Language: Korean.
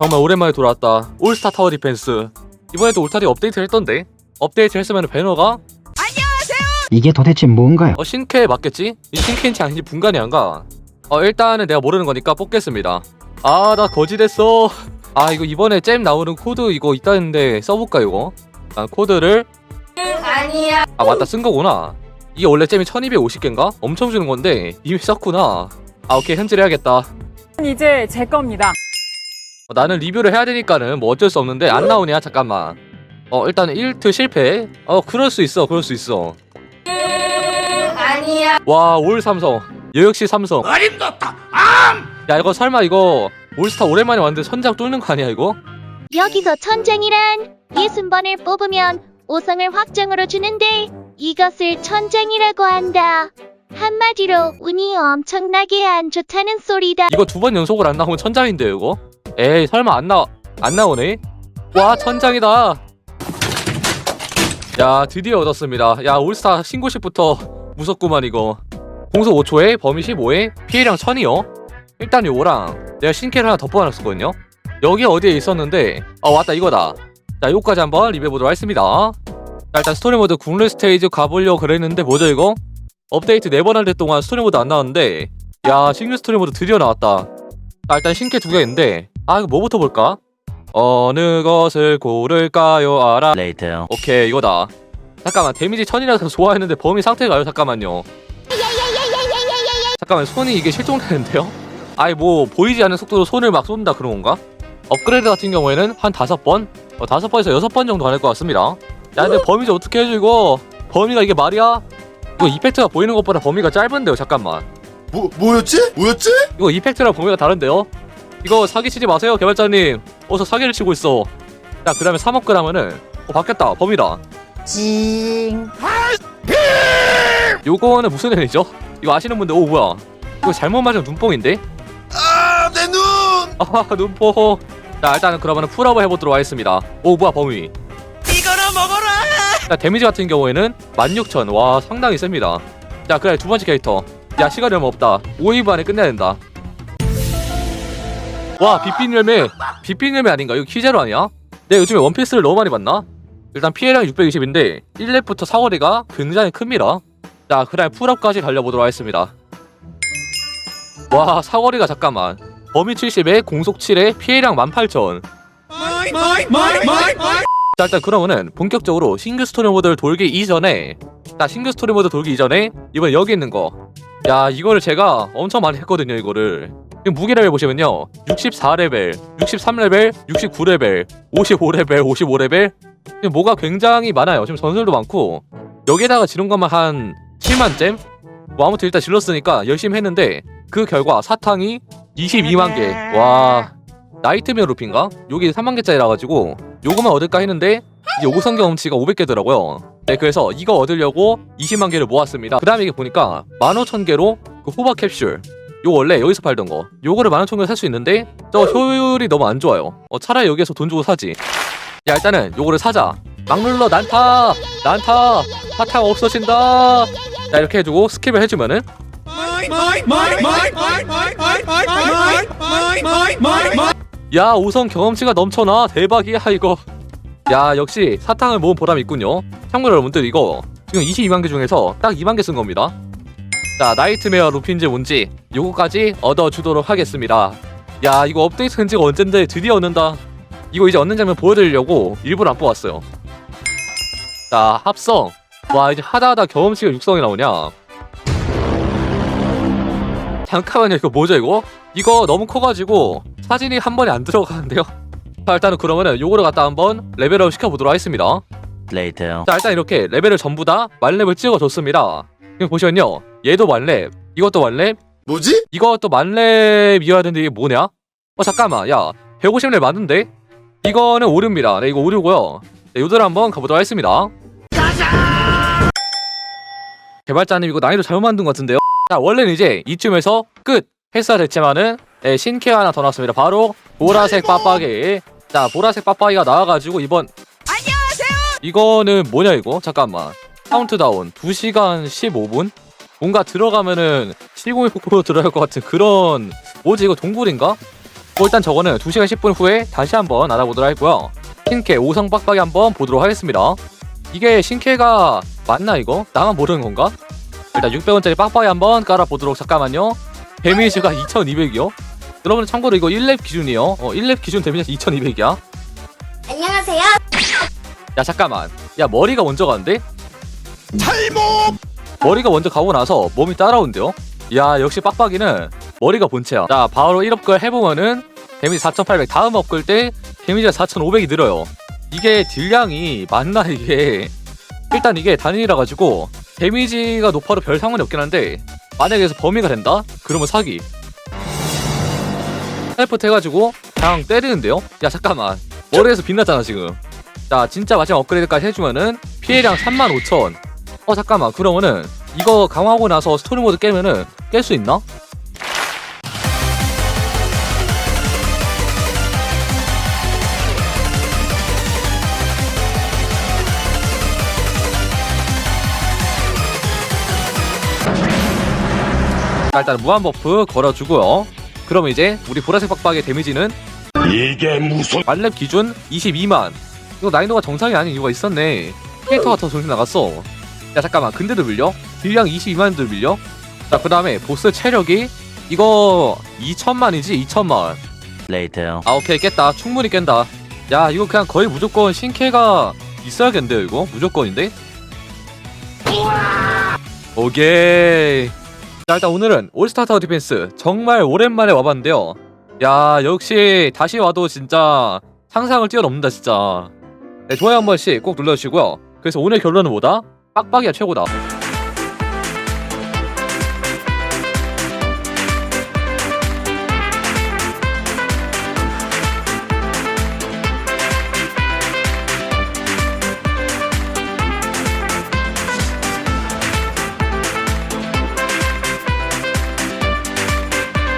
정말 오랜만에 돌아왔다. 올스타 타워 디펜스. 이번에도 울타리 업데이트 했던데? 업데이트 했으면 배너가? 이게 도대체 뭔가요? 어 신캐 맞겠지? 이 신캐인지 아닌지 분간이 안가. 어 일단은 내가 모르는 거니까 뽑겠습니다. 아 나 거지 됐어. 아 이거 이번에 잼 나오는 코드 이거 있다는데 써볼까 이거? 아 코드를 아니야. 아 맞다. 쓴 거구나. 이게 원래 잼이 1250개인가? 엄청 주는 건데 이미 썼구나. 아 오케이. 현질해야겠다. 이제 제 겁니다. 어, 나는 리뷰를 해야 되니까는 뭐 어쩔 수 없는데 안 나오냐 잠깐만 어 일단은 1트 실패 어 그럴 수 있어 그럴 수 있어 아니야. 와올 삼성 얘 역시 삼성 어림없다 야 이거 설마 이거 올스타 오랜만에 왔는데 선장 뚫는 거 아니야 이거? 여기서 천장이란 60번을 뽑으면 5성을 확정으로 주는데 이것을 천장이라고 한다. 한마디로 운이 엄청나게 안 좋다는 소리다. 이거 두 번 연속으로 안 나오면 천장인데요 이거? 에이 설마 안 나.. 안 나오네? 와 천장이다. 야 드디어 얻었습니다. 야 올스타 신고식부터 무섭구만 이거. 공속 5초에 범위 15에 피해량 1000이요? 일단 요거랑 내가 신캐를 하나 덮어놨었거든요? 여기 어디에 있었는데 어 왔다 이거다. 자 요거까지 한번 리뷰해 보도록 하겠습니다. 자 일단 스토리 모드 국룰 스테이지 가보려고 그랬는데 뭐죠 이거? 업데이트 4번 할 때 동안 스토리 모드 안 나왔는데 야 신규 스토리 모드 드디어 나왔다. 아, 일단 신캐 두개 있는데 아 이거 뭐부터 볼까? 어느 것을 고를까요 알아 later. 오케이 이거다 잠깐만 데미지 천이라서 좋아했는데 범위 상태가요 잠깐만요 잠깐만 손이 이게 실종되는데요? 아니 뭐 보이지 않는 속도로 손을 막 쏜다 그런 건가? 업그레이드 같은 경우에는 한 다섯 번? 어, 다섯 번에서 여섯 번 정도 할것 같습니다 야 근데 범위 좀 어떻게 이거 범위가 이게 말이야? 이거 이펙트가 보이는 것보다 범위가 짧은데요 잠깐만 뭐 뭐였지? 뭐였지? 이거 이펙트랑 범위가 다른데요? 이거 사기치지 마세요 개발자님. 어서 사기를 치고 있어. 자 그 다음에 3억 하면은 어 바뀌었다. 범위다. 징. 요거는 무슨 애니죠? 이거 아시는 분들 오 뭐야. 이거 잘못 맞으면 눈뽕인데? 아, 내 눈! 아 눈뽕. 자 일단은 그러면은 풀업을 해보도록 하겠습니다. 오 뭐야 범위. 이거나 먹어라! 자 데미지 같은 경우에는 16,000 와 상당히 셉니다. 자 그래 두 번째 캐릭터. 야 시간이 얼마 없다. 5위 안에 끝내야 된다 와 비핀 열매 비핀 열매 아닌가? 이거 키제로 아니야? 내가 요즘에 원피스를 너무 많이 봤나? 일단 피해량 620인데 1렙부터 사거리가 굉장히 큽니다. 자 그다음 풀업까지 달려보도록 하겠습니다. 와 사거리가 잠깐만. 범위 70에 공속 7에 피해량 18,000 자 일단 그러면은 본격적으로 신규 스토리 모드를 돌기 이전에 자 신규 스토리 모드 돌기 이전에 이번 여기 있는 거야 이거를 제가 엄청 많이 했거든요 이거를 무기 레벨 보시면요. 64레벨 63레벨 69레벨 55레벨 55레벨? 지금 뭐가 굉장히 많아요. 지금 전설도 많고. 여기에다가 지른 것만 한 7만 잼? 뭐 아무튼 일단 질렀으니까 열심히 했는데 그 결과 사탕이 22만 개 와. 나이트메어 루피인가? 여기 3만 개짜리라 가지고 요거만 얻을까 했는데 이제 5성 경험치가 500개더라고요. 네, 그래서 이거 얻으려고 20만 개를 모았습니다. 그 다음에 이게 보니까 15,000개로 그 호박 캡슐 요거 원래 여기서 팔던 거 요거를 15,000개 살수 있는데 저 효율이 너무 안 좋아요. 어, 차라리 여기에서 돈 주고 사지. 야 일단은 요거를 사자. 막 눌러 난타 난타 사탕 없어진다. 자 이렇게 해주고 스킵을 해주면은 야 5성 경험치가 넘쳐나 대박이야 이거 야 역시 사탕을 모은 보람이 있군요 참고로 여러분들 이거 지금 22만 개 중에서 딱 2만 개 쓴 겁니다 자 나이트메어 루핀즈 뭔지 요거까지 얻어주도록 하겠습니다. 야 이거 업데이트 된 지가 언젠데 드디어 얻는다. 이거 이제 얻는 장면 보여드리려고 일부러 안 뽑았어요. 자 합성. 와 이제 하다하다 경험치가 육성이 나오냐? 잠깐만요 이거 뭐죠 이거? 이거 너무 커가지고 사진이 한 번에 안 들어가는데요? 자 일단은 그러면은 요거를 갖다 한번 레벨업 시켜보도록 하겠습니다. Later. 자 일단 이렇게 레벨을 전부 다 만렙을 찍어줬습니다 지금 보시면요. 얘도 만렙 이것도 만렙 뭐지? 이것도 만렙이어야 되는데 이게 뭐냐? 어 잠깐만. 야 150렙 맞는데? 이거는 오류입니다. 네 이거 오류고요. 네, 요들 한번 가보도록 하겠습니다. 개발자님 이거 난이도 잘못 만든 것 같은데요? 자 원래는 이제 이쯤에서 끝! 했어야 됐지만은 네, 신캐 하나 더 나왔습니다. 바로 보라색 빡빡이. 자 보라색 빡빡이가 나와가지고 이번 이거는 뭐냐 이거? 잠깐만 카운트다운 2시간 15분? 뭔가 들어가면은 706으로 들어갈 것 같은 그런 뭐지 이거 동굴인가? 뭐 일단 저거는 2시간 10분 후에 다시 한번 알아보도록 하고요 신캐 5성 빡빡이 한번 보도록 하겠습니다 이게 신캐가 맞나 이거? 나만 모르는 건가? 일단 600원짜리 빡빡이 한번 깔아보도록 잠깐만요 데미지가 2200이요 여러분 참고로 이거 1렙 기준이요 어 1렙 기준 데미지가 2200이야 안녕하세요. 야 잠깐만 야 머리가 먼저 가는데? 탈모 머리가 먼저 가고 나서 몸이 따라온대요. 야 역시 빡빡이는 머리가 본체야. 자 바로 1업글 해보면은 데미지 4800 다음 업글 때 데미지가 4500이 늘어요. 이게 딜량이 맞나 이게? 일단 이게 단일이라 가지고 데미지가 높아도 별 상관이 없긴 한데 만약에 여기서 범위가 된다? 그러면 사기. 헬프트 해가지고 그냥 때리는데요? 야 잠깐만. 머리에서 빛나잖아 지금. 자 진짜 마지막 업그레이드까지 해주면은 피해량 35,000 어 잠깐만. 그러면은 이거 강화하고 나서 스토리 모드 깨면은 깰 수 있나? 자 일단 무한 버프 걸어주고요. 그럼 이제 우리 보라색 빡빡의 데미지는 이게 무슨 만렙 기준 22만. 이거 난이도가 정상이 아닌 이유가 있었네. 캐릭터가 더 정신 나갔어 야 잠깐만. 근데도 밀려? 딜량 22만도 밀려? 자 그 다음에 보스 체력이 이거 2천만이지? 2천만. Later. 아 오케이. 깼다. 충분히 깬다. 야 이거 그냥 거의 무조건 신캐가 있어야겠는데요 이거? 무조건인데? 오케이. 자 일단 오늘은 올스타 타워 디펜스 정말 오랜만에 와봤는데요. 야 역시 다시 와도 진짜 상상을 뛰어넘는다 진짜. 네, 좋아요 한 번씩 꼭 눌러주시고요. 그래서 오늘 결론은 뭐다? 빡빡이가 최고다